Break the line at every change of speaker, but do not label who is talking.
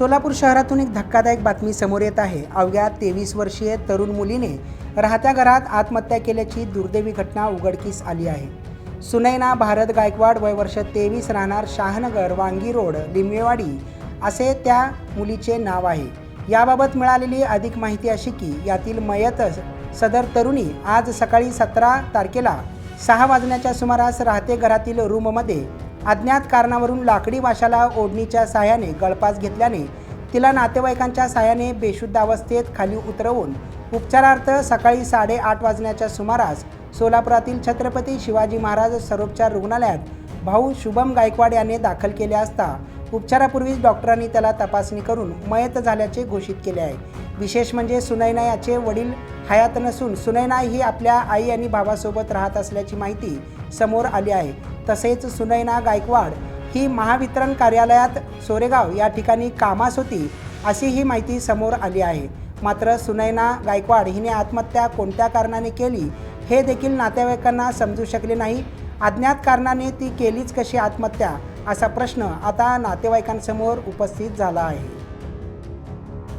सोलापूर शहरातून एक धक्कादायक बातमी समोर येत आहे. अवघ्या तेवीस वर्षीय तरुण मुलीने राहत्या घरात आत्महत्या केल्याची दुर्दैवी घटना उघडकीस आली आहे. सुनैना भारत गायकवाड वय वर्ष तेवीस राहणार शाहनगर वांगी रोड लिंबेवाडी असे त्या मुलीचे नाव आहे. याबाबत मिळालेली अधिक माहिती अशी की यातील मयत सदर तरुणी आज सकाळी सतरा तारखेला सहा वाजण्याच्या सुमारास राहते घरातील रूममध्ये. अज्ञात कारणावरून लाकडी वाशाला ओढणीच्या साह्याने गळपास घेतल्याने तिला नातेवाईकांच्या साह्याने बेशुद्ध अवस्थेत खाली उतरवून उपचारार्थ सकाळी साडेआठ वाजण्याच्या सुमारास सोलापुरातील छत्रपती शिवाजी महाराज सरोपचार रुग्णालयात भाऊ शुभम गायकवाड याने दाखल केले असता उपचारापूर्वीच डॉक्टरांनी त्याला तपासणी करून मयत झाल्याचे घोषित केले आहे. विशेष म्हणजे सुनैना याचे वडील हयात नसून सुनैना ही आपल्या आई आणि भावासोबत राहत असल्याची माहिती समोर आली आहे. तसेच सुनैना गायकवाड ही महावितरण कार्यालयात सोरेगाव या ठिकाणी कामास होती अशी ही माहिती समोर आली आहे. मात्र सुनैना गायकवाड हिने आत्महत्या कोणत्या कारणाने केली हे देखील नातेवाईकांना समजू शकले नाही. अज्ञात कारणाने ती केलीच कशी आत्महत्या असा प्रश्न आता नातेवाईकांसमोर उपस्थित झाला आहे.